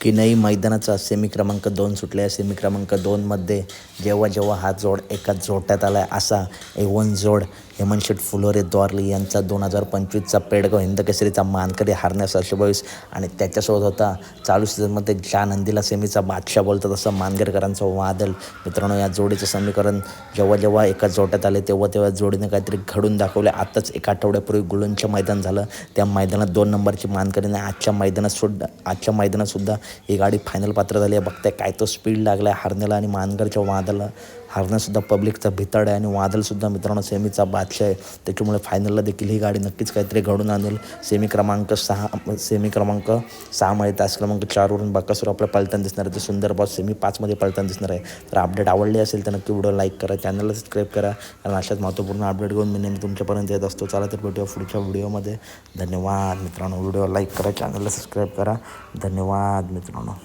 की नाही मैदानाचा सेमी क्रमांक दोन सुटल्या. सेमी क्रमांक दोनमध्ये जेव्हा जेव्हा हा जोड एका जोडण्यात आला आहे असा एवन जोड हेमंत शेठ फुलोरे द्वारली यांचा दोन हजार पंचवीसचा पेडगाव हिंदकेसरीचा मानकरी हारण्यास वर्ष आणि त्याच्यासोबत होता चालू सीझनमध्ये ज्या नंदीला सेमीचा बादशाह बोलतो तसं मानगरकरांचं वादल मित्रांनो या जोडीचं समीकरण जेव्हा जेव्हा एका जोड्यात आले तेव्हा तेव्हा जोडीने काहीतरी घडून दाखवले आताच एक आठवड्यापूर्वी गुळूंचं मैदान झालं. त्या मैदानात दोन नंबरची मानकरीने आजच्या मैदानात सुद्धा आजच्या मैदानात सुद्धा ही गाडी फायनल पात्र झाली आहे. बघताय काय तो स्पीड लागला आहे हरण्याला आणि मानगरच्या वादाला. हारणंसुद्धा पब्लिकचा भिताड आहे आणि वादलसुद्धा मित्रांनो सेमीचा बादशाह आहे. त्याच्यामुळे फायनलला देखील ही गाडी नक्कीच काहीतरी घडून आणेल. सेमी क्रमांक सहा सेमी क्रमांक सहामध्ये तास क्रमांक चारवरून बाकासूर आपलं पलताना दिसणार आहे. तर सुंदर बॉस सेमी पाचमध्ये पलताना दिसणार आहे. तर अपडेट आवडली असेल तर नक्की व्हिडिओ लाईक करा चॅनलला सबस्क्राईब करा. कारण अशाच महत्त्वपूर्ण अपडेट घेऊन मी नेहमी तुमच्यापर्यंत येत असतो. चला तर भेटूया पुढच्या व्हिडिओमध्ये धन्यवाद मित्रांनो. व्हिडिओ लाईक करा चॅनलला सबस्क्राईब करा. धन्यवाद मित्रांनो.